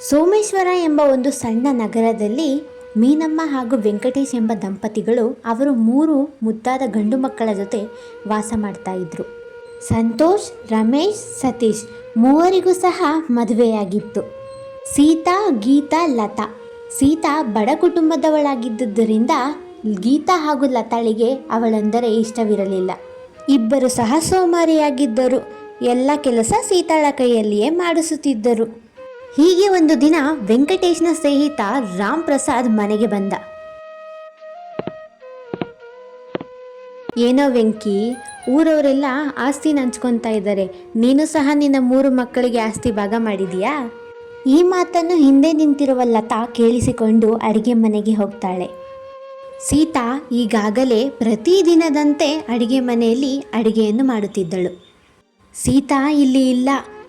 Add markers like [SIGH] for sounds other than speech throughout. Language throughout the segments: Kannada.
ಸೋಮೇಶ್ವರ ಎಂಬ ಒಂದು ಸಣ್ಣ ನಗರದಲ್ಲಿ ಮೀನಮ್ಮ ಹಾಗೂ ವೆಂಕಟೇಶ್ ಎಂಬ ದಂಪತಿಗಳು ಅವರು ಮೂರು ಮುದ್ದಾದ ಗಂಡು ಮಕ್ಕಳ ಜೊತೆ ವಾಸ ಮಾಡ್ತಾ ಇದ್ರು. ಸಂತೋಷ್, ರಮೇಶ್, ಸತೀಶ್ ಮೂವರಿಗೂ ಸಹ ಮದುವೆಯಾಗಿತ್ತು. ಸೀತಾ, ಗೀತಾ, ಲತಾ. ಸೀತಾ ಬಡ ಕುಟುಂಬದವಳಾಗಿದ್ದುದರಿಂದ ಗೀತಾ ಹಾಗೂ ಲತಾಳಿಗೆ ಅವಳೆಂದರೆ ಇಷ್ಟವಿರಲಿಲ್ಲ. ಇಬ್ಬರು ಸಹ ಸೋಮಾರಿಯಾಗಿದ್ದರು ಎಲ್ಲ ಕೆಲಸ ಸೀತಾಳ ಕೈಯಲ್ಲಿಯೇ ಮಾಡಿಸುತ್ತಿದ್ದರು. ಹೀಗೆ ಒಂದು ದಿನ ವೆಂಕಟೇಶ್ನ ಸ್ನೇಹಿತ ರಾಮ್ ಪ್ರಸಾದ್ ಮನೆಗೆ ಬಂದ. ಏನೋ ವೆಂಕಿ, ಊರವರೆಲ್ಲ ಆಸ್ತಿ ಹಂಚ್ಕೊತಾ ಇದ್ದಾರೆ. ನೀನು ಸಹ ನಿನ್ನ ಮೂರು ಮಕ್ಕಳಿಗೆ ಆಸ್ತಿ ಭಾಗ ಮಾಡಿದೀಯಾ ಈ ಮಾತನ್ನು ಹಿಂದೆ ನಿಂತಿರುವ ಲತಾ ಕೇಳಿಸಿಕೊಂಡು ಅಡಿಗೆ ಮನೆಗೆ ಹೋಗ್ತಾಳೆ. ಸೀತಾ ಈಗಾಗಲೇ ಪ್ರತಿದಿನದಂತೆ ಅಡಿಗೆ ಮನೆಯಲ್ಲಿ ಅಡಿಗೆಯನ್ನು ಮಾಡುತ್ತಿದ್ದಳು. ಸೀತಾ ಇಲ್ಲಿ ಇಲ್ಲ.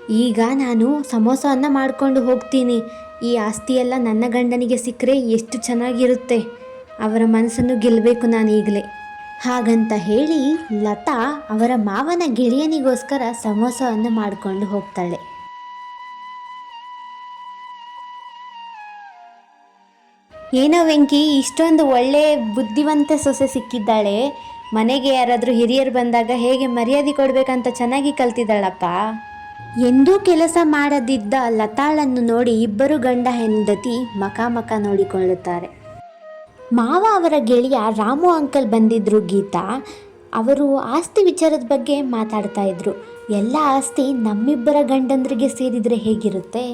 ಈಗ ನಾನು ಸಮೋಸವನ್ನು ಮಾಡಿಕೊಂಡು ಹೋಗ್ತೀನಿ. ಈ ಆಸ್ತಿಯೆಲ್ಲ ನನ್ನ ಗಂಡನಿಗೆ ಸಿಕ್ಕರೆ ಎಷ್ಟು ಚೆನ್ನಾಗಿರುತ್ತೆ. ಅವರ ಮನಸ್ಸನ್ನು ಗೆಲ್ಲಬೇಕು ನಾನು ಈಗಲೇ. ಹಾಗಂತ ಹೇಳಿ ಲತಾ ಅವರ ಮಾವನ ಗೆಳೆಯನಿಗೋಸ್ಕರ ಸಮೋಸವನ್ನು ಮಾಡಿಕೊಂಡು ಹೋಗ್ತಾಳೆ. ಏನೋ ವೆಂಕಿ, ಇಷ್ಟೊಂದು ಒಳ್ಳೆ ಬುದ್ಧಿವಂತ ಸೊಸೆ ಸಿಕ್ಕಿದ್ದಾಳೆ. ಮನೆಗೆ ಯಾರಾದರೂ ಹಿರಿಯರು ಬಂದಾಗ ಹೇಗೆ ಮರ್ಯಾದೆ ಕೊಡಬೇಕಂತ ಚೆನ್ನಾಗಿ ಕಲ್ತಿದ್ದಾಳಪ್ಪ? ಎಂದೂ ಕೆಲಸ ಮಾಡದಿದ್ದ ಲತಾಳನ್ನು ನೋಡಿ ಇಬ್ಬರು ಗಂಡ ಹೆಂಡತಿ ಮಖಾಮಖ ನೋಡಿಕೊಳ್ಳುತ್ತಾರೆ. ಮಾವ ಅವರ ಗೆಳೆಯ ರಾಮು ಅಂಕಲ್ ಬಂದಿದ್ರು ಗೀತಾ. ಅವರು ಆಸ್ತಿ ವಿಚಾರದ ಬಗ್ಗೆ ಮಾತಾಡ್ತಾ ಇದ್ರು. ಎಲ್ಲ ಆಸ್ತಿ ನಮ್ಮಿಬ್ಬರ ಗಂಡಂದ್ರಿಗೆ ಸೇರಿದರೆ ಹೇಗಿರುತ್ತೆ?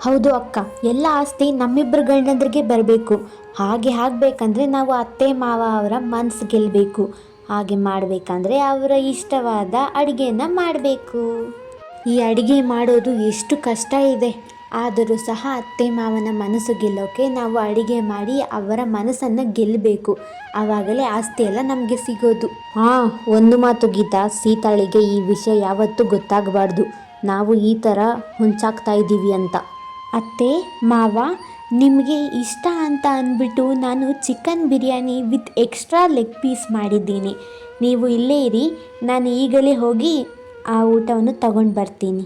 ಹೌದು ಅಕ್ಕ, ಎಲ್ಲ ಆಸ್ತಿ ನಮ್ಮಿಬ್ಬರ ಗಂಡಂದ್ರಿಗೆ ಬರಬೇಕು. ಹಾಗೆ ಆಗಬೇಕಂದ್ರೆ ನಾವು ಅತ್ತೆ, ಮಾವ ಅವರ ಮನಸ್ಸು ಗೆಲ್ಲಬೇಕು ಹಾಗೆ ಮಾಡಬೇಕಂದ್ರೆ ಅವರ ಇಷ್ಟವಾದ ಅಡುಗೆಯನ್ನು ಮಾಡಬೇಕು. ಈ ಅಡುಗೆ ಮಾಡೋದು ಎಷ್ಟು ಕಷ್ಟ ಇದೆ. ಆದರೂ ಸಹ ಅತ್ತೆ ಮಾವನ ಮನಸ್ಸು ಗೆಲ್ಲೋಕೆ ನಾವು ಅಡುಗೆ ಮಾಡಿ ಅವರ ಮನಸ್ಸನ್ನು ಗೆಲ್ಲಬೇಕು. ಆವಾಗಲೇ ಆಸ್ತಿ ಎಲ್ಲ ನಮಗೆ ಸಿಗೋದು. ಹಾಂ ಒಂದು ಮಾತು ಗೀತಾ ಸೀತಾಳಿಗೆ ಈ ವಿಷಯ ಯಾವತ್ತೂ ಗೊತ್ತಾಗಬಾರ್ದು. ನಾವು ಈ ಥರ ಹುಂಚಾಕ್ತಾ ಇದ್ದೀವಿ ಅಂತ. ಅತ್ತೆ ಮಾವ ನಿಮಗೆ ಇಷ್ಟ ಅಂತ ಅಂದ್ಬಿಟ್ಟು ನಾನು chicken biryani with extra leg piece ಮಾಡಿದ್ದೀನಿ. ನೀವು ಇಲ್ಲೇ ಇರಿ ನಾನು ಈಗಲೇ ಹೋಗಿ ಆ ಊಟವನ್ನು ತಗೊಂಡು ಬರ್ತೀನಿ.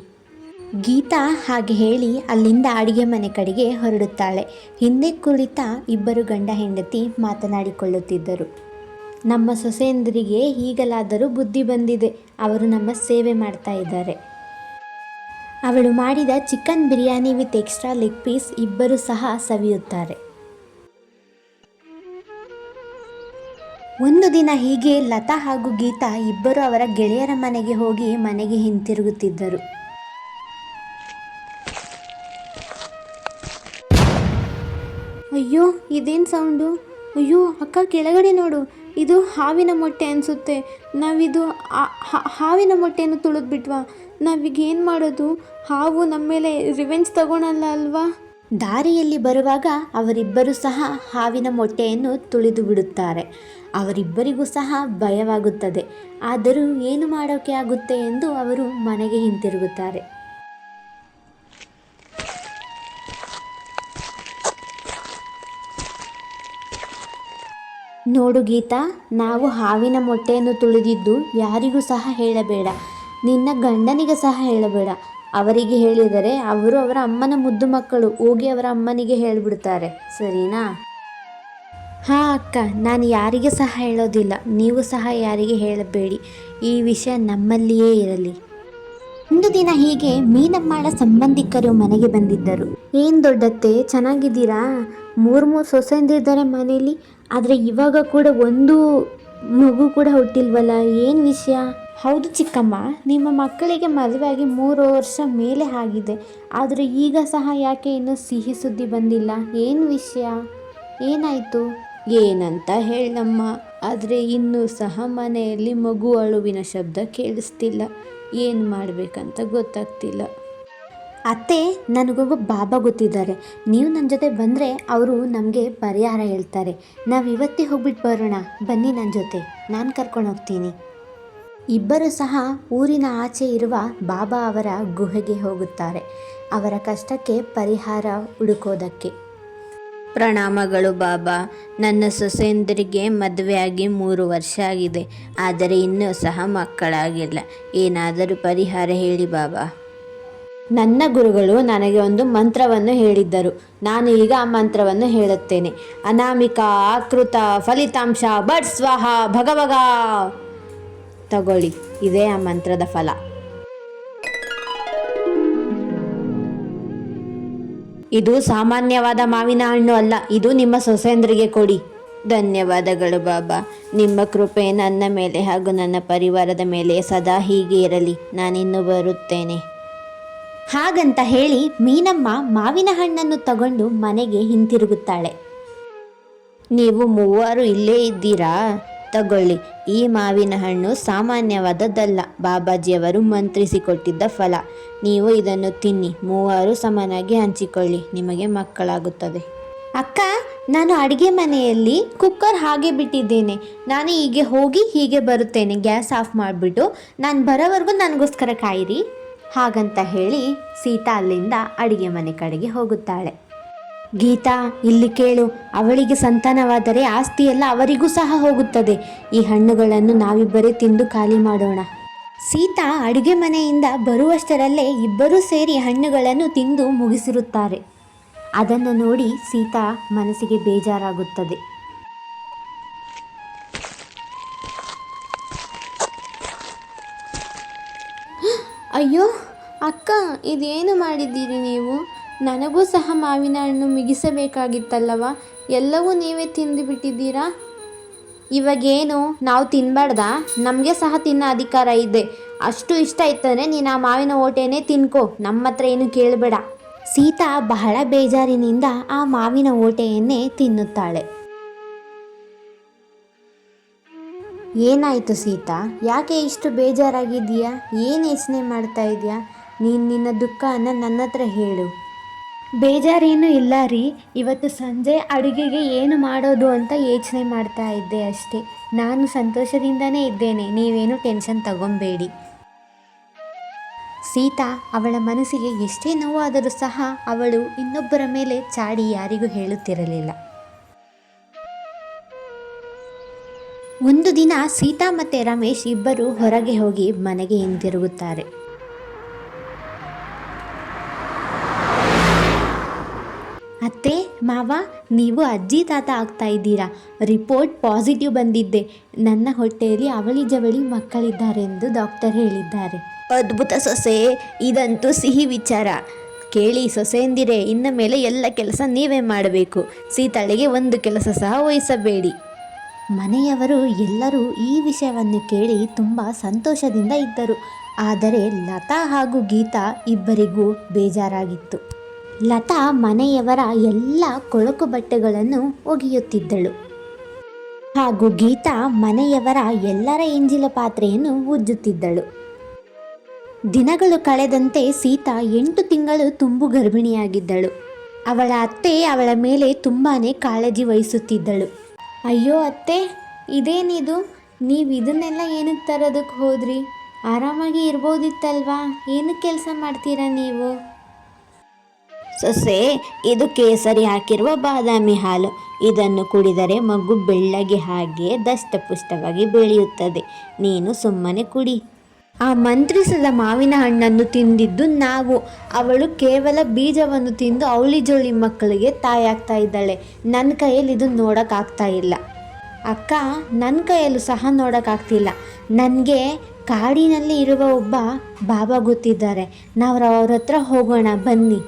ಗೀತಾ ಹಾಗೆ ಹೇಳಿ ಅಲ್ಲಿಂದ ಅಡುಗೆ ಮನೆ ಕಡೆಗೆ ಹೊರಡುತ್ತಾಳೆ. ಹಿಂದೆ ಕುಳಿತ ಇಬ್ಬರು ಗಂಡ ಹೆಂಡತಿ ಮಾತನಾಡಿಕೊಳ್ಳುತ್ತಿದ್ದರು. ನಮ್ಮ ಸೊಸೆಯಂದರಿಗೆ ಈಗಲಾದರೂ ಬುದ್ಧಿ ಬಂದಿದೆ. ಅವರು ನಮ್ಮ ಸೇವೆ ಮಾಡ್ತಾ ಇದ್ದಾರೆ. ಅವಳು ಮಾಡಿದ chicken biryani with extra leg piece ಇಬ್ಬರು ಸಹ ಸವಿಯುತ್ತಾರೆ. ಒಂದು ದಿನ ಹೀಗೆ ಲತಾ ಹಾಗೂ ಗೀತಾ ಇಬ್ಬರು ಅವರ ಗೆಳೆಯರ ಮನೆಗೆ ಹೋಗಿ ಮನೆಗೆ ಹಿಂತಿರುಗುತ್ತಿದ್ದರು. ಅಯ್ಯೋ, ಇದೇನು ಸೌಂಡು? ಅಯ್ಯೋ, ಅಕ್ಕ ಕೆಳಗಡೆ ನೋಡು. ಇದು ಹಾವಿನ ಮೊಟ್ಟೆ ಅನಿಸುತ್ತೆ. ನಾವಿದು ಹಾವಿನ ಮೊಟ್ಟೆಯನ್ನು ತುಳಿದ್ಬಿಟ್ವಾ? ನಾವೀಗ ಏನು ಮಾಡೋದು? ಹಾವು ನಮ್ಮ ಮೇಲೆ ರಿವೆಂಜ್ ತಗೊಳಲ್ಲ ಅಲ್ವಾ? ದಾರಿಯಲ್ಲಿ ಬರುವಾಗ ಅವರಿಬ್ಬರು ಸಹ ಹಾವಿನ ಮೊಟ್ಟೆಯನ್ನು ತುಳಿದು ಬಿಡುತ್ತಾರೆ. ಅವರಿಬ್ಬರಿಗೂ ಸಹ ಭಯವಾಗುತ್ತದೆ. ಆದರೂ ಏನು ಮಾಡೋಕೆ ಆಗುತ್ತೆ ಎಂದು ಅವರು ಮನೆಗೆ ಹಿಂತಿರುಗುತ್ತಾರೆ. ನೋಡು ಗೀತಾ, ನಾವು ಹಾವಿನ ಮೊಟ್ಟೆಯನ್ನು ತುಳಿದಿದ್ದು ಯಾರಿಗೂ ಸಹ ಹೇಳಬೇಡ. ನಿನ್ನ ಗಂಡನಿಗೆ ಸಹ ಹೇಳಬೇಡ. ಅವರಿಗೆ ಹೇಳಿದರೆ ಅವರು ಅವರ ಅಮ್ಮನ ಮುದ್ದು ಮಕ್ಕಳು ಹೋಗಿ ಅವರ ಅಮ್ಮನಿಗೆ ಹೇಳಿಬಿಡ್ತಾರೆ. ಸರಿನಾ? ಹಾಂ ಅಕ್ಕ, ನಾನು ಯಾರಿಗೆ ಸಹ ಹೇಳೋದಿಲ್ಲ. ನೀವು ಸಹ ಯಾರಿಗೆ ಹೇಳಬೇಡಿ. ಈ ವಿಷಯ ನಮ್ಮಲ್ಲಿಯೇ ಇರಲಿ. ಒಂದು ದಿನ ಹೀಗೆ ಮೀನಮ್ಮಳ ಸಂಬಂಧಿಕರು ಮನೆಗೆ ಬಂದಿದ್ದರು. ಏನು ದೊಡ್ಡತ್ತೆ, ಚೆನ್ನಾಗಿದ್ದೀರಾ? ಮೂರು ಮೂರು ಸೊಸೆಂದಿದ್ದಾರೆ ಮನೇಲಿ, ಆದರೆ ಇವಾಗ ಕೂಡ ಒಂದು ಮಗು ಕೂಡ ಹುಟ್ಟಿಲ್ವಲ್ಲ? ಏನು ವಿಷಯ? ಹೌದು ಚಿಕ್ಕಮ್ಮ ನಿಮ್ಮ ಮಕ್ಕಳಿಗೆ ಮದುವೆಯಾಗಿ ಮೂರು ವರ್ಷ ಮೇಲೆ ಆಗಿದೆ. ಆದರೆ ಈಗ ಸಹ ಯಾಕೆ ಇನ್ನೂ ಸಿಹಿ ಸುದ್ದಿ ಬಂದಿಲ್ಲ? ಏನು ವಿಷಯ? ಏನಾಯಿತು? ಏನಂತ ಹೇಳಮ್ಮ ಆದರೆ ಇನ್ನೂ ಸಹ ಮನೆಯಲ್ಲಿ ಮಗು ಅಳುವಿನ ಶಬ್ದ ಕೇಳಿಸ್ತಿಲ್ಲ. ಏನು ಮಾಡಬೇಕಂತ ಗೊತ್ತಾಗ್ತಿಲ್ಲ. ಅತ್ತೆ ನನಗೊಬ್ಬ ಬಾಬಾ ಗೊತ್ತಿದ್ದಾರೆ. ನೀವು ನನ್ನ ಜೊತೆ ಬಂದರೆ ಅವರು ನಮಗೆ ಪರಿಹಾರ ಹೇಳ್ತಾರೆ. ನಾವು ಇವತ್ತೇ ಹೋಗ್ಬಿಟ್ಟು ಬರೋಣ. ಬನ್ನಿ ನನ್ನ ಜೊತೆ. ನಾನು ಕರ್ಕೊಂಡು ಹೋಗ್ತೀನಿ. ಇಬ್ಬರು ಸಹ ಊರಿನ ಆಚೆ ಇರುವ ಬಾಬಾ ಅವರ ಗುಹೆಗೆ ಹೋಗುತ್ತಾರೆ. ಅವರ ಕಷ್ಟಕ್ಕೆ ಪರಿಹಾರ ಹುಡುಕೋದಕ್ಕೆ. ಪ್ರಣಾಮಗಳು ಬಾಬಾ. ನನ್ನ ಸೊಸೆಯಂದರಿಗೆ ಮದುವೆಯಾಗಿ ಮೂರು ವರ್ಷ ಆಗಿದೆ. ಆದರೆ ಇನ್ನೂ ಸಹ ಮಕ್ಕಳಾಗಿಲ್ಲ. ಏನಾದರೂ ಪರಿಹಾರ ಹೇಳಿ ಬಾಬಾ. ನನ್ನ ಗುರುಗಳು ನನಗೆ ಒಂದು ಮಂತ್ರವನ್ನು ಹೇಳಿದ್ದರು. ನಾನು ಈಗ ಆ ಮಂತ್ರವನ್ನು ಹೇಳುತ್ತೇನೆ. ಅನಾಮಿಕ ಆಕೃತ ಫಲಿತಾಂಶ ಬಟ್ ಸ್ವಾಹ ಭಗವಗ. ತಗೊಳ್ಳಿ. ಇದೇ ಆ ಮಂತ್ರದ ಫಲ. ಇದು ಸಾಮಾನ್ಯವಾದ ಮಾವಿನ ಹಣ್ಣು ಅಲ್ಲ, ಇದು ನಿಮ್ಮ ಸೊಸೆಂದ್ರಿಗೆ ಕೊಡಿ. ಧನ್ಯವಾದಗಳು ಬಾಬಾ. ನಿಮ್ಮ ಕೃಪೆ ನನ್ನ ಮೇಲೆ ಹಾಗೂ ನನ್ನ ಪರಿವಾರದ ಮೇಲೆ ಸದಾ ಹೀಗೆ ಇರಲಿ. ನಾನಿನ್ನು ಬರುತ್ತೇನೆ. ಹಾಗಂತ ಹೇಳಿ ಮೀನಮ್ಮ ಮಾವಿನ ಹಣ್ಣನ್ನು ತಗೊಂಡು ಮನೆಗೆ ಹಿಂತಿರುಗುತ್ತಾಳೆ. ನೀವು ಮೂವರು ಇಲ್ಲೇ ಇದ್ದೀರಾ? ತಗೊಳ್ಳಿ. ಈ ಮಾವಿನ ಹಣ್ಣು ಸಾಮಾನ್ಯವಾದದ್ದಲ್ಲ. ಬಾಬಾಜಿಯವರು ಮಂತ್ರಿಸಿಕೊಟ್ಟಿದ್ದ ಫಲ. ನೀವು ಇದನ್ನು ತಿನ್ನಿ. ಮೂವರು ಸಮನಾಗಿ ಹಂಚಿಕೊಳ್ಳಿ. ನಿಮಗೆ ಮಕ್ಕಳಾಗುತ್ತದೆ. ಅಕ್ಕ, ನಾನು ಅಡುಗೆ ಮನೆಯಲ್ಲಿ ಕುಕ್ಕರ್ ಹಾಗೆ ಬಿಟ್ಟಿದ್ದೇನೆ. ನಾನು ಹೀಗೆ ಹೋಗಿ ಹೀಗೆ ಬರುತ್ತೇನೆ. ಗ್ಯಾಸ್ ಆಫ್ ಮಾಡಿಬಿಟ್ಟು ನಾನು ಬರೋವರೆಗೂ ನನಗೋಸ್ಕರ ಕಾಯಿರಿ. ಹಾಗಂತ ಹೇಳಿ ಸೀತಾ ಅಲ್ಲಿಂದ ಅಡುಗೆ ಮನೆ ಕಡೆಗೆ ಹೋಗುತ್ತಾಳೆ. ಗೀತಾ, ಇಲ್ಲಿ ಕೇಳು, ಅವಳಿಗೆ ಸಂತಾನವಾದರೆ ಆಸ್ತಿಯೆಲ್ಲ ಅವರಿಗೂ ಸಹ ಹೋಗುತ್ತದೆ. ಈ ಹಣ್ಣುಗಳನ್ನು ನಾವಿಬ್ಬರೇ ತಿಂದು ಖಾಲಿ ಮಾಡೋಣ. ಸೀತಾ ಅಡುಗೆ ಮನೆಯಿಂದ ಬರುವಷ್ಟರಲ್ಲೇ ಇಬ್ಬರೂ ಸೇರಿ ಹಣ್ಣುಗಳನ್ನು ತಿಂದು ಮುಗಿಸಿರುತ್ತಾರೆ. ಅದನ್ನು ನೋಡಿ ಸೀತಾ ಮನಸ್ಸಿಗೆ ಬೇಜಾರಾಗುತ್ತದೆ. ಅಯ್ಯೋ, ಅಕ್ಕ, ಇದೇನು ಮಾಡಿದ್ದೀರಿ ನೀವು? ನನಗೂ ಸಹ ಮಾವಿನ ಹಣ್ಣು ಮಿಗಿಸಬೇಕಾಗಿತ್ತಲ್ಲವ? ಎಲ್ಲವೂ ನೀವೇ ತಿಂದು ಬಿಟ್ಟಿದ್ದೀರಾ? ಇವಾಗೇನು? ನಾವು ತಿನ್ನಬಾರ್ದಾ ನಮಗೆ ಸಹ ತಿನ್ನೋ ಅಧಿಕಾರ ಇದೆ. ಅಷ್ಟು ಇಷ್ಟ ಇತ್ತಂದರೆ ನೀನು ಆ ಮಾವಿನ ಓಟೆನೇ ತಿನ್ಕೋ. ನಮ್ಮ ಹತ್ರ ಏನು ಕೇಳಬೇಡ. ಸೀತಾ ಬಹಳ ಬೇಜಾರಿನಿಂದ ಆ ಮಾವಿನ ಓಟೆಯನ್ನೇ ತಿನ್ನುತ್ತಾಳೆ. ಏನಾಯಿತು ಸೀತಾ? ಯಾಕೆ ಇಷ್ಟು ಬೇಜಾರಾಗಿದ್ದೀಯಾ? ಏನು ಯೋಚನೆ ಮಾಡ್ತಾ ಇದೆಯಾ? ನೀನು ನಿನ್ನ ದುಃಖನ ನನ್ನ ಹತ್ರ ಹೇಳು. ಬೇಜಾರೇನು ಇಲ್ಲ ರೀ. ಇವತ್ತು ಸಂಜೆ ಅಡುಗೆಗೆ ಏನು ಮಾಡೋದು ಅಂತ ಯೋಚನೆ ಮಾಡ್ತಾ ಇದ್ದೆ ಅಷ್ಟೇ. ನಾನು ಸಂತೋಷದಿಂದನೇ ಇದ್ದೇನೆ. ನೀವೇನು ಟೆನ್ಷನ್ ತಗೊಂಬೇಡಿ. ಸೀತಾ, ಅವಳ ಮನಸ್ಸಿಗೆ ಎಷ್ಟೇ ನೋವಾದರೂ ಸಹ ಅವಳು ಇನ್ನೊಬ್ಬರ ಮೇಲೆ ಚಾಡಿ ಯಾರಿಗೂ ಹೇಳುತ್ತಿರಲಿಲ್ಲ. ಒಂದು ದಿನ ಸೀತಾ ಮತ್ತು ರಮೇಶ್ ಇಬ್ಬರು ಹೊರಗೆ ಹೋಗಿ ಮನೆಗೆ ಹಿಂತಿರುಗುತ್ತಾರೆ. ಮಾವ ನೀವು ಅಜ್ಜಿ ತಾತ ಆಗ್ತಾ ಇದ್ದೀರಾ? ರಿಪೋರ್ಟ್ ಪಾಸಿಟಿವ್ ಬಂದಿದ್ದೆ. ನನ್ನ ಹೊಟ್ಟೆಯಲ್ಲಿ ಅವಳಿ ಜವಳಿ ಮಕ್ಕಳಿದ್ದಾರೆ ಎಂದು ಡಾಕ್ಟರ್ ಹೇಳಿದ್ದಾರೆ. ಅದ್ಭುತ ಸೊಸೆ ಇದಂತೂ ಸಿಹಿ ವಿಚಾರ. ಕೇಳಿ ಸೊಸೆಯಂದಿರೆ ಇನ್ನ ಮೇಲೆ ಎಲ್ಲ ಕೆಲಸ ನೀವೇ ಮಾಡಬೇಕು. ಸೀತಾಳೆಗೆ ಒಂದು ಕೆಲಸ ಸಹ ವಹಿಸಬೇಡಿ. ಮನೆಯವರು ಎಲ್ಲರೂ ಈ ವಿಷಯವನ್ನು ಕೇಳಿ ತುಂಬ ಸಂತೋಷದಿಂದ ಇದ್ದರು. ಆದರೆ ಲತಾ ಹಾಗೂ ಗೀತಾ ಇಬ್ಬರಿಗೂ ಬೇಜಾರಾಗಿತ್ತು. ಲತಾ ಮನೆಯವರ ಎಲ್ಲ ಕೊಳಕು ಬಟ್ಟೆಗಳನ್ನು ಒಗೆಯುತ್ತಿದ್ದಳು. ಹಾಗೂ ಗೀತಾ ಮನೆಯವರ ಎಲ್ಲರ ಎಂಜಿಲ ಪಾತ್ರೆಯನ್ನು ಉಜ್ಜುತ್ತಿದ್ದಳು. ದಿನಗಳು ಕಳೆದಂತೆ ಸೀತಾ ಎಂಟು ತಿಂಗಳು ತುಂಬು ಗರ್ಭಿಣಿಯಾಗಿದ್ದಳು. ಅವಳ ಅತ್ತೆ ಅವಳ ಮೇಲೆ ತುಂಬಾನೇ ಕಾಳಜಿ ವಹಿಸುತ್ತಿದ್ದಳು. ಅಯ್ಯೋ ಅತ್ತೆ, ಇದೇನಿದು? ನೀವು ಇದನ್ನೆಲ್ಲ ಏನಕ್ಕೆ ತರೋದಕ್ಕೆ ಹೋದ್ರಿ? ಆರಾಮಾಗಿ ಇರ್ಬೋದಿತ್ತಲ್ವಾ? ಏನಕ್ಕೆ ಕೆಲಸ ಮಾಡ್ತೀರಾ ನೀವು? ಸೊಸೆ, ಇದು ಕೇಸರಿ ಹಾಕಿರುವ ಬಾದಾಮಿ ಹಾಲು. ಇದನ್ನು ಕುಡಿದರೆ ಮಗು ಬೆಳ್ಳಗೆ ಹಾಗೆ ದಷ್ಟಪುಷ್ಟವಾಗಿ ಬೆಳೆಯುತ್ತದೆ. ನೀನು ಸುಮ್ಮನೆ ಕುಡಿ. ಆ ಮಂತ್ರಿಸದ ಮಾವಿನ ಹಣ್ಣನ್ನು ತಿಂದಿದ್ದು ನಾವು. ಅವಳು ಕೇವಲ ಬೀಜವನ್ನು ತಿಂದು ಅವಳಿ ಜೋಳಿ ಮಕ್ಕಳಿಗೆ ತಾಯಾಗ್ತಾ ಇದ್ದಾಳೆ. ನನ್ನ ಕೈಯಲ್ಲಿ ಇದು ನೋಡೋಕ್ಕಾಗ್ತಾ ಇಲ್ಲ. ಅಕ್ಕ ನನ್ನ ಕೈಯಲ್ಲೂ ಸಹ ನೋಡೋಕ್ಕಾಗ್ತಿಲ್ಲ. ನನಗೆ ಕಾಡಿನಲ್ಲಿ ಇರುವ ಒಬ್ಬ ಬಾಬಾ ಗೊತ್ತಿದ್ದಾರೆ. ನಾವು ಅವ್ರ ಹತ್ರ ಹೋಗೋಣ, ಬನ್ನಿ.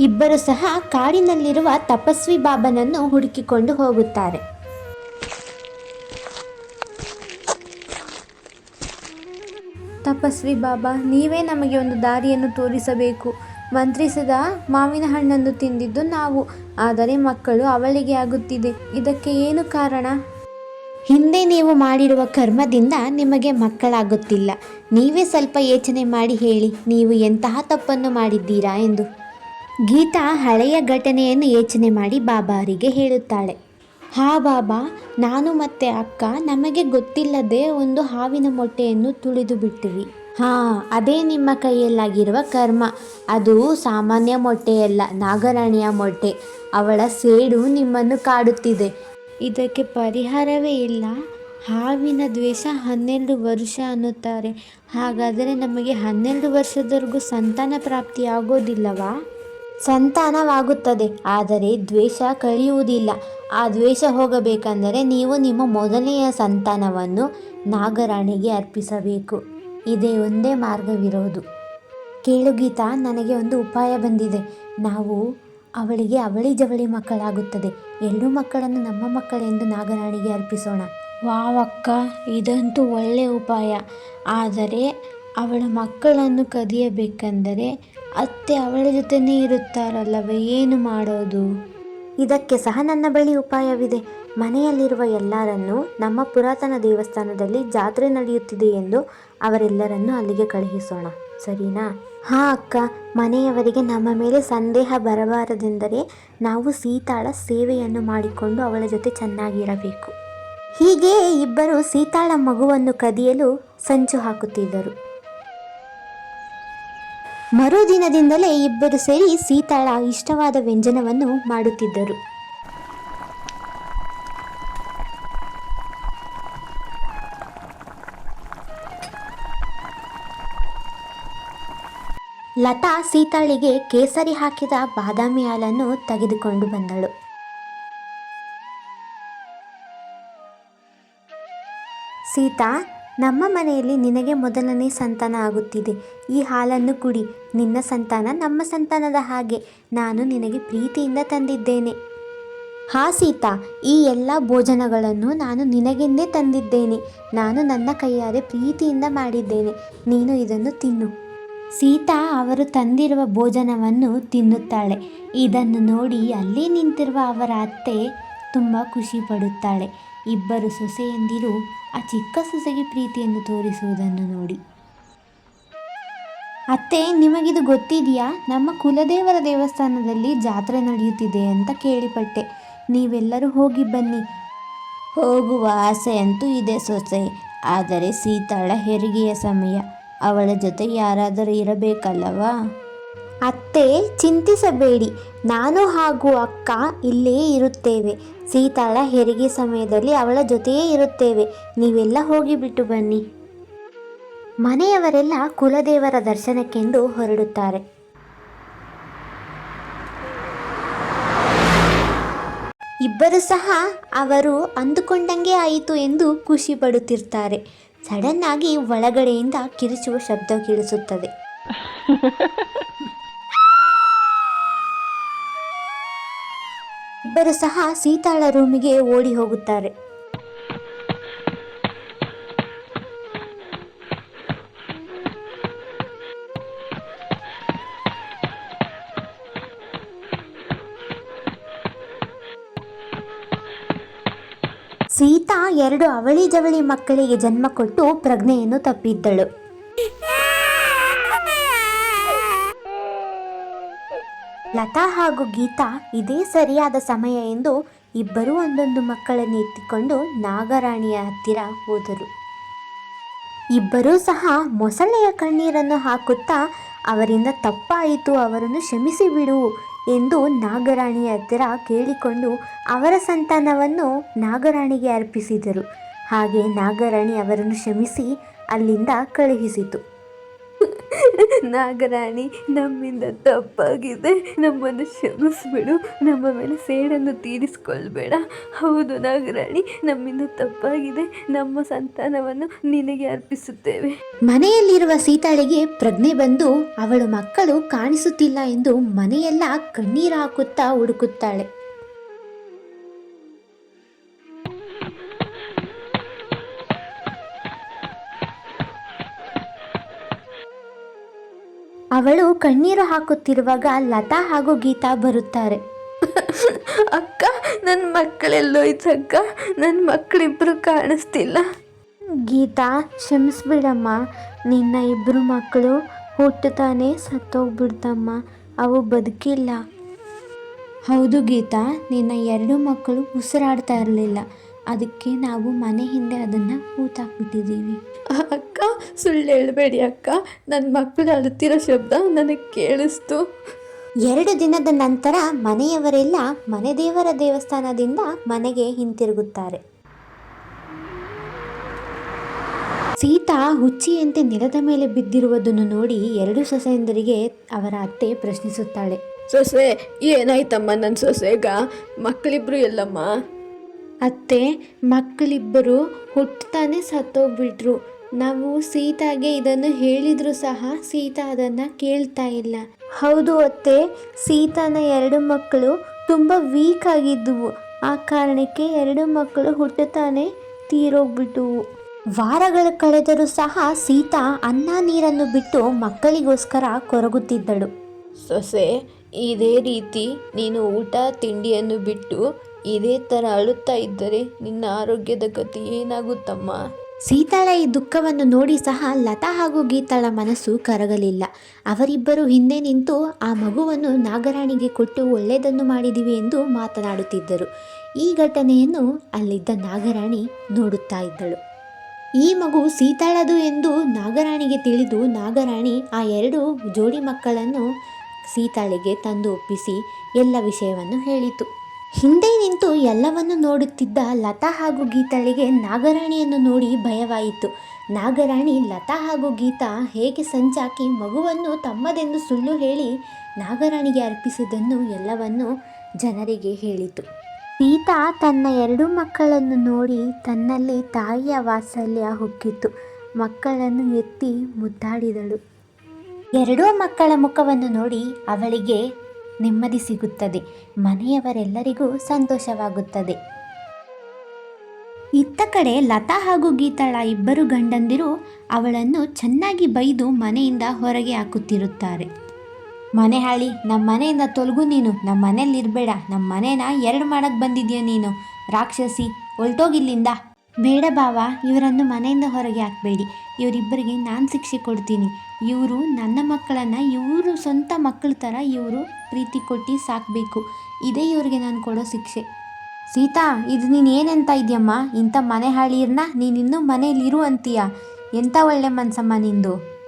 ಇಬ್ಬರು ಸಹ ಕಾಡಿನಲ್ಲಿರುವ ತಪಸ್ವಿ ಬಾಬನನ್ನು ಹುಡುಕಿಕೊಂಡು ಹೋಗುತ್ತಾರೆ. ತಪಸ್ವಿ ಬಾಬಾ ನೀವೇ ನಮಗೆ ಒಂದು ದಾರಿಯನ್ನು ತೋರಿಸಬೇಕು. ಮಂತ್ರಿಸದ ಮಾವಿನ ಹಣ್ಣನ್ನು ತಿಂದಿದ್ದು ನಾವು. ಆದರೆ ಮಕ್ಕಳು ಅವಳಿಗೆ ಆಗುತ್ತಿದೆ. ಇದಕ್ಕೆ ಏನು ಕಾರಣ? ಹಿಂದೆ ನೀವು ಮಾಡಿರುವ ಕರ್ಮದಿಂದ ನಿಮಗೆ ಮಕ್ಕಳಾಗುತ್ತಿಲ್ಲ. ನೀವೇ ಸ್ವಲ್ಪ ಯೋಚನೆ ಮಾಡಿ ಹೇಳಿ ನೀವು ಎಂತಹ ತಪ್ಪನ್ನು ಮಾಡಿದ್ದೀರಾ ಎಂದು. ಗೀತಾ ಹಳೆಯ ಘಟನೆಯನ್ನು ಯೋಚನೆ ಮಾಡಿ ಬಾಬಾರಿಗೆ ಹೇಳುತ್ತಾಳೆ. ಹಾ ಬಾಬಾ, ನಾನು ಮತ್ತೆ ಅಕ್ಕ, ನಮಗೆ ಗೊತ್ತಿಲ್ಲದೆ ಒಂದು ಹಾವಿನ ಮೊಟ್ಟೆಯನ್ನು ತುಳಿದು ಬಿಟ್ಟಿವಿ. ಹಾ, ಅದೇ ನಿಮ್ಮ ಕೈಯಲ್ಲಾಗಿರುವ ಕರ್ಮ. ಅದು ಸಾಮಾನ್ಯ ಮೊಟ್ಟೆಯಲ್ಲ, ನಾಗರಾಣಿಯ ಮೊಟ್ಟೆ. ಅವಳ ಸೇಡು ನಿಮ್ಮನ್ನು ಕಾಡುತ್ತಿದೆ. ಇದಕ್ಕೆ ಪರಿಹಾರವೇ ಇಲ್ಲ. ಹಾವಿನ ದ್ವೇಷ ಹನ್ನೆರಡು ವರ್ಷ ಅನ್ನುತ್ತಾರೆ. ಹಾಗಾದರೆ ನಮಗೆ ಹನ್ನೆರಡು ವರ್ಷದವರೆಗೂ ಸಂತಾನ ಪ್ರಾಪ್ತಿ ಆಗೋದಿಲ್ಲವಾ ಸಂತಾನವಾಗುತ್ತದೆ. ಆದರೆ ದ್ವೇಷ ಕಳೆಯುವುದಿಲ್ಲ. ಆ ದ್ವೇಷ ಹೋಗಬೇಕೆಂದರೆ ನೀವು ನಿಮ್ಮ ಮೊದಲನೆಯ ಸಂತಾನವನ್ನು ನಾಗರಾಣಿಗೆ ಅರ್ಪಿಸಬೇಕು. ಇದೇ ಒಂದೇ ಮಾರ್ಗವಿರೋದು. ಕೇಳು ಗೀತಾ, ನನಗೆ ಒಂದು ಉಪಾಯ ಬಂದಿದೆ. ನಾವು ಅವಳಿಗೆ ಅವಳಿ ಜವಳಿ ಮಕ್ಕಳಾಗುತ್ತದೆ. ಎರಡು ಮಕ್ಕಳನ್ನು ನಮ್ಮ ಮಕ್ಕಳೆಂದು ನಾಗರಾಣಿಗೆ ಅರ್ಪಿಸೋಣ. ವಾವಕ್ಕ ಇದಂತೂ ಒಳ್ಳೆಯ ಉಪಾಯ. ಆದರೆ ಅವಳ ಮಕ್ಕಳನ್ನು ಕದಿಯಬೇಕೆಂದರೆ ಅತ್ತೆ ಅವಳ ಜೊತೆನೇ ಇರುತ್ತಾರಲ್ಲವೇ, ಏನು ಮಾಡೋದು? ಇದಕ್ಕೆ ಸಹ ನನ್ನ ಬಳಿ ಉಪಾಯವಿದೆ. ಮನೆಯಲ್ಲಿರುವ ಎಲ್ಲರನ್ನು ನಮ್ಮ ಪುರಾತನ ದೇವಸ್ಥಾನದಲ್ಲಿ ಜಾತ್ರೆ ನಡೆಯುತ್ತಿದೆ ಎಂದು ಅವರೆಲ್ಲರನ್ನು ಅಲ್ಲಿಗೆ ಕಳುಹಿಸೋಣ. ಸರಿನಾ? ಹಾಂ ಅಕ್ಕ, ಮನೆಯವರಿಗೆ ನಮ್ಮ ಮೇಲೆ ಸಂದೇಹ ಬರಬಾರದೆಂದರೆ ನಾವು ಸೀತಾಳ ಸೇವೆಯನ್ನು ಮಾಡಿಕೊಂಡು ಅವಳ ಜೊತೆ ಚೆನ್ನಾಗಿರಬೇಕು. ಹೀಗೆ ಇಬ್ಬರು ಸೀತಾಳ ಮಗುವನ್ನು ಕದಿಯಲು ಸಂಚು ಹಾಕುತ್ತಿದ್ದರು. ಮರುದಿನದಿಂದಲೇ ಇಬ್ಬರು ಸೇರಿ ಸೀತಾಳ ಇಷ್ಟವಾದ ವ್ಯಂಜನವನ್ನು ಮಾಡುತ್ತಿದ್ದರು. ಲತಾ ಸೀತಾಳಿಗೆ ಕೇಸರಿ ಹಾಕಿದ ಬಾದಾಮಿ ಹಾಲನ್ನು ತೆಗೆದುಕೊಂಡು ಬಂದಳು. ಸೀತಾ ನಮ್ಮ ಮನೆಯಲ್ಲಿ ನಿನಗೆ ಮೊದಲನೇ ಸಂತಾನ ಆಗುತ್ತಿದೆ. ಈ ಹಾಲನ್ನು ಕುಡಿ. ನಿನ್ನ ಸಂತಾನ ನಮ್ಮ ಸಂತಾನದ ಹಾಗೆ. ನಾನು ನಿನಗೆ ಪ್ರೀತಿಯಿಂದ ತಂದಿದ್ದೇನೆ. ಹಾ ಸೀತಾ, ಈ ಎಲ್ಲ ಭೋಜನಗಳನ್ನು ನಾನು ನಿನಗೆಂದೇ ತಂದಿದ್ದೇನೆ. ನಾನು ನನ್ನ ಕೈಯಾರೆ ಪ್ರೀತಿಯಿಂದ ಮಾಡಿದ್ದೇನೆ. ನೀನು ಇದನ್ನು ತಿನ್ನು. ಸೀತಾ ಅವರು ತಂದಿರುವ ಭೋಜನವನ್ನು ತಿನ್ನುತ್ತಾಳೆ. ಇದನ್ನು ನೋಡಿ ಅಲ್ಲಿ ನಿಂತಿರುವ ಅವರ ಅತ್ತೆ ತುಂಬ ಖುಷಿ ಪಡುತ್ತಾಳೆ. ಇಬ್ಬರು ಸೊಸೆಯಂದಿರು ಆ ಚಿಕ್ಕ ಸೊಸೆಗೆ ಪ್ರೀತಿಯನ್ನು ತೋರಿಸುವುದನ್ನು ನೋಡಿ. ಅತ್ತೆ, ನಿಮಗಿದು ಗೊತ್ತಿದೆಯಾ? ನಮ್ಮ ಕುಲದೇವರ ದೇವಸ್ಥಾನದಲ್ಲಿ ಜಾತ್ರೆ ನಡೆಯುತ್ತಿದೆ ಅಂತ ಕೇಳಿಪಟ್ಟೆ. ನೀವೆಲ್ಲರೂ ಹೋಗಿ ಬನ್ನಿ. ಹೋಗುವ ಆಸೆ ಅಂತೂ ಇದೆ ಸೊಸೆ. ಆದರೆ ಸೀತಾಳ ಹೆರಿಗೆಯ ಸಮಯ. ಅವಳ ಜೊತೆ ಯಾರಾದರೂ ಇರಬೇಕಲ್ಲವಾ? ಅತ್ತೆ, ಚಿಂತಿಸಬೇಡಿ. ನಾನು ಹಾಗೂ ಅಕ್ಕ ಇಲ್ಲೇ ಇರುತ್ತೇವೆ. ಸೀತಾಳ ಹೆರಿಗೆ ಸಮಯದಲ್ಲಿ ಅವಳ ಜೊತೆಯೇ ಇರುತ್ತೇವೆ. ನೀವೆಲ್ಲ ಹೋಗಿಬಿಟ್ಟು ಬನ್ನಿ. ಮನೆಯವರೆಲ್ಲ ಕುಲದೇವರ ದರ್ಶನಕ್ಕೆಂದು ಹೊರಡುತ್ತಾರೆ. ಇಬ್ಬರು ಸಹ ಅವರು ಅಂದುಕೊಂಡಂಗೆ ಆಯಿತು ಎಂದು ಖುಷಿ ಪಡುತ್ತಿರ್ತಾರೆ. ಸಡನ್ ಆಗಿ ಒಳಗಡೆಯಿಂದ ಕಿರಿಚುವ ಶಬ್ದ ಕೇಳಿಸುತ್ತದೆ. [LAUGHS] ಇಬ್ಬರು ಸಹ ಸೀತಾಳ ರೂಮಿಗೆ ಓಡಿ ಹೋಗುತ್ತಾರೆ. ಸೀತಾ ಎರಡು ಅವಳಿ ಜವಳಿ ಮಕ್ಕಳಿಗೆ ಜನ್ಮ ಕೊಟ್ಟು ಪ್ರಜ್ಞೆಯನ್ನು ತಪ್ಪಿದ್ದಳು. ಲತಾ ಹಾಗೂ ಗೀತಾ ಇದೇ ಸರಿಯಾದ ಸಮಯ ಎಂದು ಇಬ್ಬರೂ ಒಂದೊಂದು ಮಕ್ಕಳನ್ನು ಎತ್ತಿಕೊಂಡು ನಾಗರಾಣಿಯ ಹತ್ತಿರ ಹೋದರು. ಇಬ್ಬರೂ ಸಹ ಮೊಸಳೆಯ ಕಣ್ಣೀರನ್ನು ಹಾಕುತ್ತಾ, ಅವರಿಂದ ತಪ್ಪಾಯಿತು, ಅವರನ್ನು ಕ್ಷಮಿಸಿ ಬಿಡು ಎಂದು ನಾಗರಾಣಿಯ ಹತ್ತಿರ ಕೇಳಿಕೊಂಡು ಅವರ ಸಂತಾನವನ್ನು ನಾಗರಾಣಿಗೆ ಅರ್ಪಿಸಿದರು. ಹಾಗೆ ನಾಗರಾಣಿ ಅವರನ್ನು ಕ್ಷಮಿಸಿ ಅಲ್ಲಿಂದ ಕಳುಹಿಸಿತು. ನಾಗರಾಣಿ ನಮ್ಮಿಂದ ತಪ್ಪಾಗಿದೆ. ನಮ್ಮನ್ನು ಕ್ಷಮಿಸ್ಬಿಡು. ನಮ್ಮ ಮೇಲೆ ಸೇಡನ್ನು ತೀರಿಸ್ಕೊಳ್ಬೇಡ. ಹೌದು ನಾಗರಾಣಿ, ನಮ್ಮಿಂದ ತಪ್ಪಾಗಿದೆ. ನಮ್ಮ ಸಂತಾನವನ್ನು ನಿನಗೆ ಅರ್ಪಿಸುತ್ತೇವೆ. ಮನೆಯಲ್ಲಿರುವ ಸೀತಾಳಿಗೆ ಪ್ರಜ್ಞೆ ಬಂದು ಅವಳು ಮಕ್ಕಳು ಕಾಣಿಸುತ್ತಿಲ್ಲ ಎಂದು ಮನೆಯೆಲ್ಲ ಕಣ್ಣೀರು ಹಾಕುತ್ತಾ ಹುಡುಕುತ್ತಾಳೆ. ಅವಳು ಕಣ್ಣೀರು ಹಾಕುತ್ತಿರುವಾಗ ಲತಾ ಹಾಗೂ ಗೀತಾ ಬರುತ್ತಾರೆ. [LAUGHS] ಅಕ್ಕ ನನ್ನ ಮಕ್ಕಳೆಲ್ಲೋಯ್ತಕ್ಕ ನನ್ನ ಮಕ್ಕಳಿಬ್ಬರು ಕಾಣಿಸ್ತಿಲ್ಲ. ಗೀತಾ, ಕ್ಷಮಿಸ್ಬಿಡಮ್ಮ. ನಿನ್ನ ಇಬ್ಬರು ಮಕ್ಕಳು ಹುಟ್ಟುತ್ತಾನೆ, ಸತ್ತೋಗ್ಬಿಡ್ತಮ್ಮ. ಅವು ಬದುಕಿಲ್ಲ. ಹೌದು ಗೀತಾ, ನಿನ್ನ ಎರಡು ಮಕ್ಕಳು ಉಸಿರಾಡ್ತಾ ಇರಲಿಲ್ಲ. ಅದಕ್ಕೆ ನಾವು ಮನೆ ಹಿಂದೆ ಅದನ್ನು ಹೂತಾಕ್ಬಿಟ್ಟಿದ್ದೀವಿ ಅಕ್ಕ ಸುಳ್ಳು ಹೇಳಬೇಡಿ ಅಕ್ಕ. ನನ್ನ ಮಕ್ಕಳು ಅಳುತ್ತಿರೋ ಶಬ್ದ ನನಗೆ ಕೇಳಿಸ್ತು. ಎರಡು ದಿನದ ನಂತರ ಮನೆಯವರೆಲ್ಲ ಮನೆ ದೇವರ ದೇವಸ್ಥಾನದಿಂದ ಮನೆಗೆ ಹಿಂತಿರುಗುತ್ತಾರೆ. ಸೀತಾ ಹುಚ್ಚಿಯಂತೆ ನೆಲದ ಮೇಲೆ ಬಿದ್ದಿರುವುದನ್ನು ನೋಡಿ ಎರಡು ಸೊಸೆಯಂದರಿಗೆ ಅವರ ಅತ್ತೆ ಪ್ರಶ್ನಿಸುತ್ತಾಳೆ. ಸೊಸೆ ಏನಾಯ್ತಮ್ಮ ನನ್ನ ಸೊಸೆಗ? ಮಕ್ಕಳಿಬ್ರು ಎಲ್ಲಮ್ಮ? ಅತ್ತೆ, ಮಕ್ಕಳಿಬ್ಬರು ಹುಟ್ಟುತ್ತಾನೆ ಸತ್ತೋಗ್ಬಿಟ್ರು. ನಾವು ಸೀತಾಗೆ ಇದನ್ನು ಹೇಳಿದ್ರು ಸಹ ಸೀತಾ ಅದನ್ನು ಕೇಳ್ತಾ ಇಲ್ಲ. ಹೌದು ಅತ್ತೆ, ಸೀತಾನ ಎರಡು ಮಕ್ಕಳು ತುಂಬ ವೀಕ್ ಆಗಿದ್ದುವು. ಆ ಕಾರಣಕ್ಕೆ ಎರಡು ಮಕ್ಕಳು ಹುಟ್ಟುತ್ತಾನೆ ತೀರೋಗ್ಬಿಟ್ಟುವು ವಾರಗಳು ಕಳೆದರೂ ಸಹ ಸೀತಾ ಅನ್ನ ನೀರನ್ನು ಬಿಟ್ಟು ಮಕ್ಕಳಿಗೋಸ್ಕರ ಕೊರಗುತ್ತಿದ್ದಳು. ಸೊಸೆ, ಇದೇ ರೀತಿ ನೀನು ಊಟ, ತಿಂಡಿಯನ್ನು ಬಿಟ್ಟು ಇದೇ ಥರ ಅಳುತ್ತಾ ಇದ್ದರೆ ನಿನ್ನ ಆರೋಗ್ಯದ ಗತಿ ಏನಾಗುತ್ತಮ್ಮ? ಸೀತಾಳ ಈ ದುಃಖವನ್ನು ನೋಡಿ ಸಹ ಲತಾ ಹಾಗೂ ಗೀತಾಳ ಮನಸ್ಸು ಕರಗಲಿಲ್ಲ. ಅವರಿಬ್ಬರು ಹಿಂದೆ ನಿಂತು ಆ ಮಗುವನ್ನು ನಾಗರಾಣಿಗೆ ಕೊಟ್ಟು ಒಳ್ಳೆಯದನ್ನು ಮಾಡಿದಿವಿ ಎಂದು ಮಾತನಾಡುತ್ತಿದ್ದರು. ಈ ಘಟನೆಯನ್ನು ಅಲ್ಲಿದ್ದ ನಾಗರಾಣಿ ನೋಡುತ್ತಾ ಇದ್ದಳು. ಈ ಮಗು ಸೀತಾಳದು ಎಂದು ನಾಗರಾಣಿಗೆ ತಿಳಿದು ನಾಗರಾಣಿ ಆ ಎರಡು ಜೋಡಿ ಮಕ್ಕಳನ್ನು ಸೀತಾಳಿಗೆ ತಂದು ಒಪ್ಪಿಸಿ ಎಲ್ಲ ವಿಷಯವನ್ನು ಹೇಳಿತು. ಹಿಂದೆ ನಿಂತು ಎಲ್ಲವನ್ನು ನೋಡುತ್ತಿದ್ದ ಲತಾ ಹಾಗೂ ಗೀತಾಳಿಗೆ ನಾಗರಾಣಿಯನ್ನು ನೋಡಿ ಭಯವಾಯಿತು. ನಾಗರಾಣಿ, ಲತಾ ಹಾಗೂ ಗೀತಾ ಹೇಗೆ ಸಂಚಾಕಿ ಮಗುವನ್ನು ತಮ್ಮದೆಂದು ಸುಳ್ಳು ಹೇಳಿ ನಾಗರಾಣಿಗೆ ಅರ್ಪಿಸಿದ್ದನ್ನು ಎಲ್ಲವನ್ನು ಜನರಿಗೆ ಹೇಳಿತು. ಗೀತಾ ತನ್ನ ಎರಡು ಮಕ್ಕಳನ್ನು ನೋಡಿ ತನ್ನಲ್ಲಿ ತಾಯಿಯ ವಾತ್ಸಲ್ಯ ಹುಕ್ಕಿತು ಮಕ್ಕಳನ್ನು ಎತ್ತಿ ಮುದ್ದಾಡಿದಳು. ಎರಡೂ ಮಕ್ಕಳ ಮುಖವನ್ನು ನೋಡಿ ಅವಳಿಗೆ ನೆಮ್ಮದಿ ಸಿಗುತ್ತದೆ. ಮನೆಯವರೆಲ್ಲರಿಗೂ ಸಂತೋಷವಾಗುತ್ತದೆ. ಇತ್ತ ಕಡೆ ಲತಾ ಹಾಗೂ ಗೀತಾಳ ಇಬ್ಬರು ಗಂಡಂದಿರು ಅವಳನ್ನು ಚೆನ್ನಾಗಿ ಬೈದು ಮನೆಯಿಂದ ಹೊರಗೆ ಹಾಕುತ್ತಿರುತ್ತಾರೆ. ಮನೆ ಹಾಳಿ ನಮ್ಮ ಮನೆಯಿಂದ ತೊಲಗು ನೀನು. ನಮ್ಮ ಮನೇಲಿ ಇರಬೇಡ. ನಮ್ಮ ಮನೇನ ಎರಡು ಮಾಡಕ್ಕೆ ಬಂದಿದ್ಯೋ ನೀನು? ರಾಕ್ಷಸಿ, ಹೊಲ್ಟೋಗಿಲ್ಲಿಂದ? ಬೇಡ ಬಾವ, ಇವರನ್ನು ಮನೆಯಿಂದ ಹೊರಗೆ ಹಾಕಬೇಡಿ. ಇವರಿಬ್ಬರಿಗೆ ನಾನು ಶಿಕ್ಷೆ ಕೊಡ್ತೀನಿ. ಇವರು ನನ್ನ ಮಕ್ಕಳನ್ನು ಇವರು ಸ್ವಂತ ಮಕ್ಕಳ ಥರ ಇವರು ಪ್ರೀತಿ ಕೊಟ್ಟು ಸಾಕಬೇಕು. ಇದೇ ಇವ್ರಿಗೆ ನಾನು ಕೊಡೋ ಶಿಕ್ಷೆ. ಸೀತಾ, ಇದು ನೀನು ಏನಂತ ಇದೆಯಮ್ಮ? ಇಂಥ ಮನೆ ಹಾಳಿರ್ನ ನೀನು ಇನ್ನೂ ಮನೇಲಿ ಇರು ಅಂತೀಯ? ಎಂಥ ಒಳ್ಳೆ ಮನ್ಸಮ್ಮ ನಿಂದು?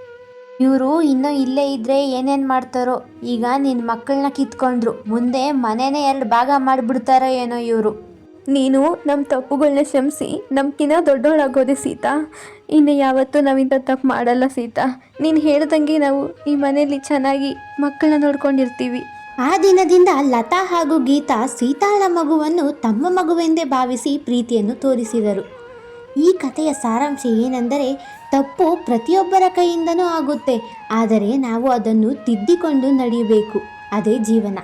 ಇವರು ಇನ್ನೂ ಇಲ್ಲೇ ಇದ್ದರೆ ಏನೇನು ಮಾಡ್ತಾರೋ? ಈಗ ನಿನ್ನ ಮಕ್ಕಳನ್ನ ಕಿತ್ಕೊಂಡ್ರು. ಮುಂದೆ ಮನೆನೇ ಎರಡು ಭಾಗ ಮಾಡಿಬಿಡ್ತಾರೋ ಏನೋ ಇವರು. ನೀನು ನಮ್ಮ ತಪ್ಪುಗಳನ್ನ ಕ್ಷಮಿಸಿ ನಮ್ಕಿನ್ನ ದೊಡ್ಡವಳಾಗೋದೆ ಸೀತಾ. ಇನ್ನು ಯಾವತ್ತೂ ನಾವಿಂಥ ತಪ್ಪು ಮಾಡಲ್ಲ ಸೀತಾ. ನೀನು ಹೇಳ್ದಂಗೆ ನಾವು ಈ ಮನೆಯಲ್ಲಿ ಚೆನ್ನಾಗಿ ಮಕ್ಕಳನ್ನ ನೋಡ್ಕೊಂಡಿರ್ತೀವಿ. ಆ ದಿನದಿಂದ ಲತಾ ಹಾಗೂ ಗೀತಾ ಸೀತಾಳ ಮಗುವನ್ನು ತಮ್ಮ ಮಗುವೆಂದೇ ಭಾವಿಸಿ ಪ್ರೀತಿಯನ್ನು ತೋರಿಸಿದರು. ಈ ಕಥೆಯ ಸಾರಾಂಶ ಏನೆಂದರೆ, ತಪ್ಪು ಪ್ರತಿಯೊಬ್ಬರ ಕೈಯಿಂದನೂ ಆಗುತ್ತೆ, ಆದರೆ ನಾವು ಅದನ್ನು ತಿದ್ದಿಕೊಂಡು ನಡೆಯಬೇಕು. ಅದೇ ಜೀವನ.